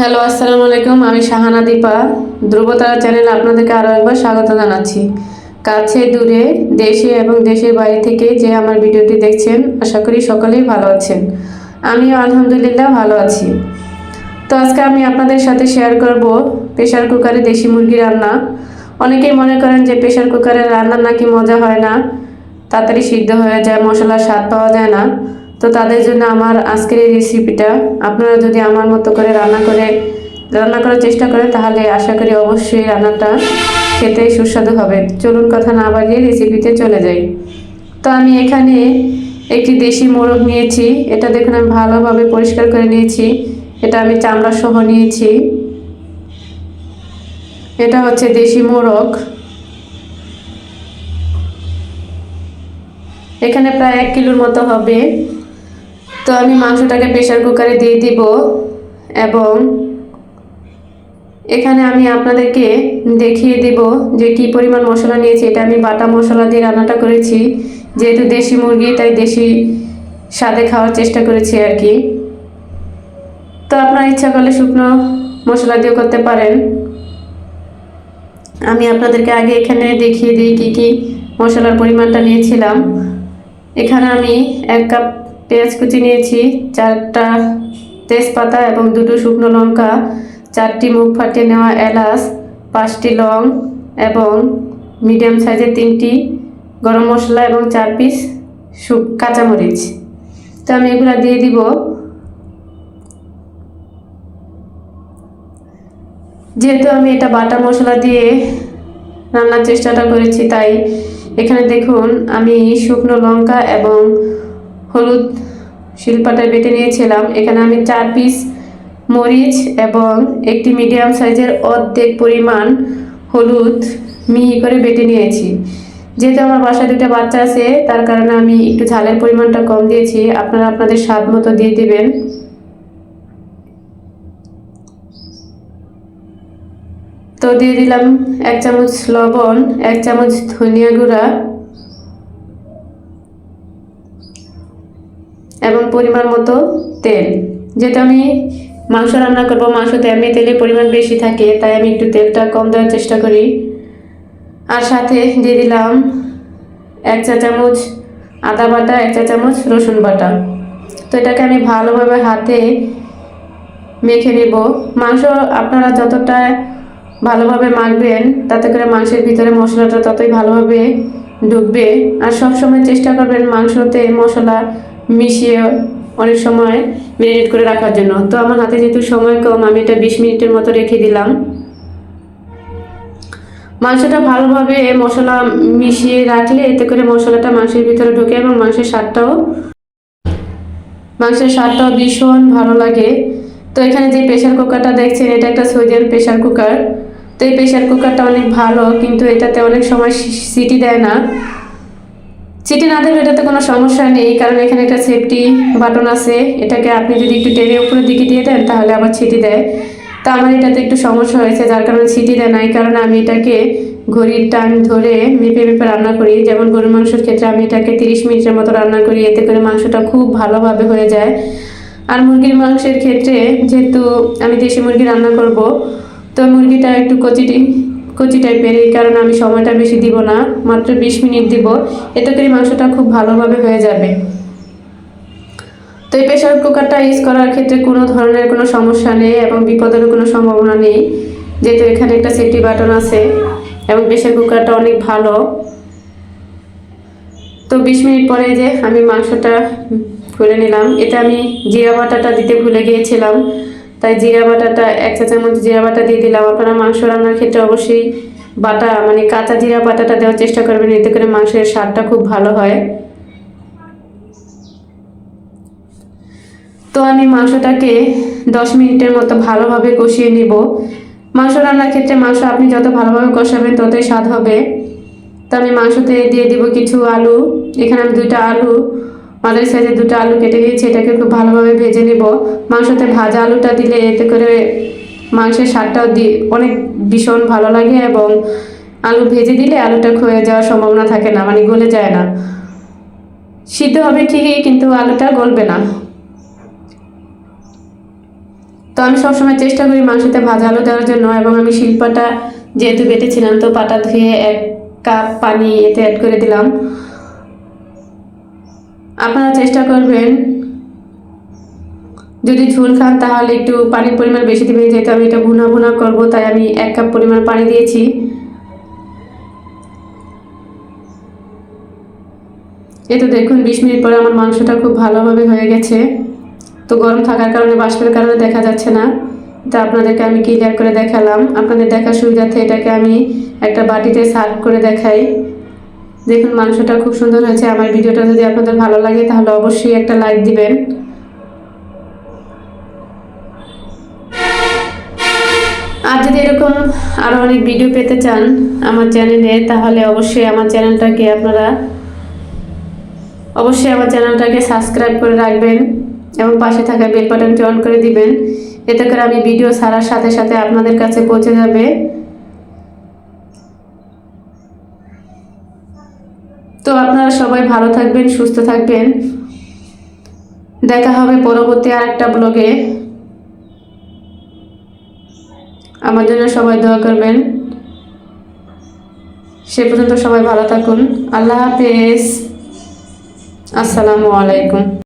Hello আসসালামু আলাইকুম। আমি শাহানা দীপা। ধ্রুবতারা চ্যানেল আপনাদেরকে আরও একবার স্বাগত জানাচ্ছি। কাছে, দূরে, দেশে এবং দেশের বাইরে থেকে যে আমার ভিডিওটি দেখছেন, আশা করি সকলেই ভালো আছেন। আমিও আলহামদুলিল্লাহ ভালো আছি। তো আজকে আমি আপনাদের সাথে শেয়ার করব প্রেশার কুকারে দেশি মুরগি রান্না। অনেকেই মনে করেন যে প্রেশার কুকারে রান্না নাকি মজা হয় না, তাড়াতাড়ি সিদ্ধ হয়ে যায়, মশলার স্বাদ পাওয়া যায় না। তো তাদের জন্য আমার আজকের এই রেসিপিটা আপনারা যদি আমার মতো করে রান্না করে, রান্না করার চেষ্টা করেন, তাহলে আশা করি অবশ্যই রান্নাটা খেতে সুস্বাদু হবে। চলুন কথা না বাড়িয়ে রেসিপিতে চলে যাই। তো আমি এখানে একটি দেশি মোরগ নিয়েছি। এটা দেখুন, আমি ভালোভাবে পরিষ্কার করে নিয়েছি। এটা আমি চামড়া সহ নিয়েছি। এটা হচ্ছে দেশি মোরগ। এখানে প্রায় এক কিলোর মতো হবে। তো আমি মাংসটাকে প্রেশার কুকারে দিয়ে দিব এবং এখানে আমি আপনাদেরকে দেখিয়ে দিব যে কি পরিমাণ মশলা নিয়েছি। এটা আমি বাটা মশলা দিয়ে রান্নাটা করেছি। যেহেতু দেশি মুরগি, তাই দেশি স্বাদে খাওয়ার চেষ্টা করেছি আর কি। তো আপনার ইচ্ছা করলে শুকনো মশলা দিয়েও করতে পারেন। আমি আপনাদেরকে আগে এখানে দেখিয়ে দিই কী কী মশলার পরিমাণটা নিয়েছিলাম। এখানে আমি এক কাপ পেঁয়াজ কুচি নিয়েছি, চারটা তেজপাতা এবং দুটো শুকনো লঙ্কা, চারটি মুখ ফাটিয়ে নেওয়া এলাচ, পাঁচটি লং এবং মিডিয়াম সাইজের তিনটি গরম মশলা এবং চার পিস শুক, কাঁচামরিচ। তো আমি এগুলো দিয়ে দিব। যেহেতু আমি এটা বাটা মশলা দিয়ে রান্নার চেষ্টাটা করেছি, তাই এখানে দেখুন আমি শুকনো লঙ্কা এবং হলুদ শিলপাটায় বেটে নিয়েছিলাম। এখানে আমি চার পিস মরিচ এবং একটি মিডিয়াম সাইজের অর্ধেক পরিমাণ হলুদ মিহি করে বেটে নিয়েছি। যেহেতু আমার বাসায় দুটো বাচ্চা আছে, তার কারণে আমি একটু ঝালের পরিমাণটা কম দিয়েছি। আপনারা আপনাদের স্বাদ মতো দিয়ে দেবেন। তো দিয়ে দিলাম এক চামচ লবণ, এক চামচ ধনিয়া গুঁড়া এবং পরিমাণ মতো তেল। যেহেতু আমি মাংস রান্না করব মাংসতে এমনি তেলের পরিমাণ বেশি থাকে, তাই আমি একটু তেলটা কম দেওয়ার চেষ্টা করি। আর সাথে দিয়ে দিলাম এক চা চামচ আদা বাটা, এক চা চামচ রসুন বাটা। তো এটাকে আমি ভালোভাবে হাতে মেখে নেব। মাংস আপনারা যতটা ভালোভাবে মাখবেন, তাতে করে মাংসের ভিতরে মশলাটা ততই ভালোভাবে ঢুকবে। আর সবসময় চেষ্টা করবেন মাংসতে মশলা মিশিয়ে অনেক সময় ম্যারিনেট করে রাখার জন্য। তো আমার হাতে যেহেতু সময় কম, আমি এটা বিশ মিনিটের মতো রেখে দিলাম। মাংসটা ভালোভাবে মশলা মিশিয়ে রাখলে এতে করে মশলাটা মাংসের ভিতরে ঢোকে এবং মাংসের স্বাদটাও মাংসের স্বাদটাও ভীষণ ভালো লাগে। তো এখানে যে প্রেশার কুকারটা দেখছেন, এটা একটা সৌদিয়ান প্রেশার কুকার তো এই প্রেশার কুকারটা অনেক ভালো, কিন্তু এটাতে অনেক সময় সিটি দেয় না। সিটি না দিলে এটাতে কোনো সমস্যা নেই। কারণ এখানে একটা সেফটি বাটন আছে। এটাকে আপনি যদি একটু টেনে উপরের দিকে দিয়ে দেন, তাহলে আবার ছিটি দেয়। তা আমার এটাতে একটু সমস্যা হয়েছে, যার কারণে ছিটি দেয় না। এই কারণে আমি এটাকে ঘড়ির টান ধরে মেপে মেপে রান্না করি। যেমন গরুর মাংসের ক্ষেত্রে আমি এটাকে তিরিশ মিনিটের মতো রান্না করি। এতে করে মাংসটা খুব ভালোভাবে হয়ে যায়। আর মুরগির মাংসের ক্ষেত্রে যেহেতু আমি দেশি মুরগি রান্না করব, তো মুরগিটা একটু কচিটি কচি টাইপের এই কারণে আমি সময়টা বেশি দিব না, মাত্র বিশ মিনিট দিব। এতে করে মাংসটা খুব ভালোভাবে হয়ে যাবে। তো এই প্রেশার কুকারটা ইউজ করার ক্ষেত্রে কোনো ধরনের কোনো সমস্যা নেই এবং বিপদের কোনো সম্ভাবনা নেই। যেহেতু এখানে একটা সেফটি বাটন আছে এবং প্রেশার কুকারটা অনেক ভালো। তো বিশ মিনিট পরে যে আমি মাংসটা খুলে নিলাম, এতে আমি জিরা বাটাটা দিতে ভুলে গিয়েছিলাম। তাই জিরা বাটাটা, এক চা চামচ জিরা বাটা দিয়ে দিলাম। আপনারা মাংস রান্নার ক্ষেত্রে অবশ্যই বাটা মানে কাঁচা জিরা বাটাটা দেওয়ার চেষ্টা করবেন, এতে করে মাংসের স্বাদটা খুব ভালো হয়। তো আমি মাংসটাকে দশ মিনিটের মতো ভালোভাবে কষিয়ে নিব। মাংস রান্নার ক্ষেত্রে মাংস আপনি যত ভালোভাবে কষাবেন, ততই স্বাদ হবে। তো আমি মাংসতে দিয়ে দিব কিছু আলু। এখানে আমি দুইটা আলু মাঝারি সাইজের দুটো আলু কেটে নিয়েছি এটাকে খুব ভালোভাবে ভেজে নেব। মাংসতে ভাজা আলুটা দিলে এতে করে মাংসের স্বাদটাও দি, অনেক ভীষণ ভালো লাগে এবং আলু ভেজে দিলে আলুটা ক্ষয়ে যাওয়ার সম্ভাবনা থাকে না মানে গলে যায় না। সিদ্ধ হবে ঠিকই, কিন্তু আলুটা গলবে না। তো আমি সবসময় চেষ্টা করি মাংসতে ভাজা আলু দেওয়ার জন্য এবং আমি শিল্পাটা যেহেতু বেটেছিলাম, তো পাটা ধুয়ে এক কাপ পানি এতে অ্যাড করে দিলাম। আপনারা চেষ্টা করবেন। যদি ঝোল খান, তাহলে একটু পানির পরিমাণ বেশি দিবেন। যেহেতু আমি এটা ভুনা ভুনা করব, তাই আমি এক কাপ পরিমাণ পানি দিয়েছি। এই তো দেখুন, বিশ মিনিট পরে আমার মাংসটা খুব ভালোভাবে হয়ে গেছে। তো গরম থাকার কারণে, বাষ্পের কারণে দেখা যাচ্ছে না। তো আপনাদেরকে আমি ক্লিয়ার করে দেখালাম। আপনাদের দেখার সুবিধার্থে এটাকে আমি একটা বাটিতে সার্ভ করে দেখাই। দেখুন মাংসটা খুব সুন্দর হয়েছে। আমার ভিডিওটা যদি আপনাদের ভালো লাগে, তাহলে অবশ্যই একটা লাইক দিবেন। আর যদি এরকম আরও অনেক ভিডিও পেতে চান আমার চ্যানেলে তাহলে অবশ্যই আমার চ্যানেলটাকে আপনারা অবশ্যই আমার চ্যানেলটাকে সাবস্ক্রাইব করে রাখবেন এবং পাশে থাকা বেল বাটনটি অন করে দিবেন। এতে করে আমি ভিডিও ছাড়ার সাথে সাথে আপনাদের কাছে পৌঁছে যাবে। তো আপনারা সবাই ভালো থাকবেন, সুস্থ থাকবেন। দেখা হবে পরবর্তী আর একটা ব্লগে। আমার জন্য সবাই দোয়া করবেন। সে পর্যন্ত সবাই ভালো থাকুন। আল্লাহ হাফেজ। আসসালামু আলাইকুম।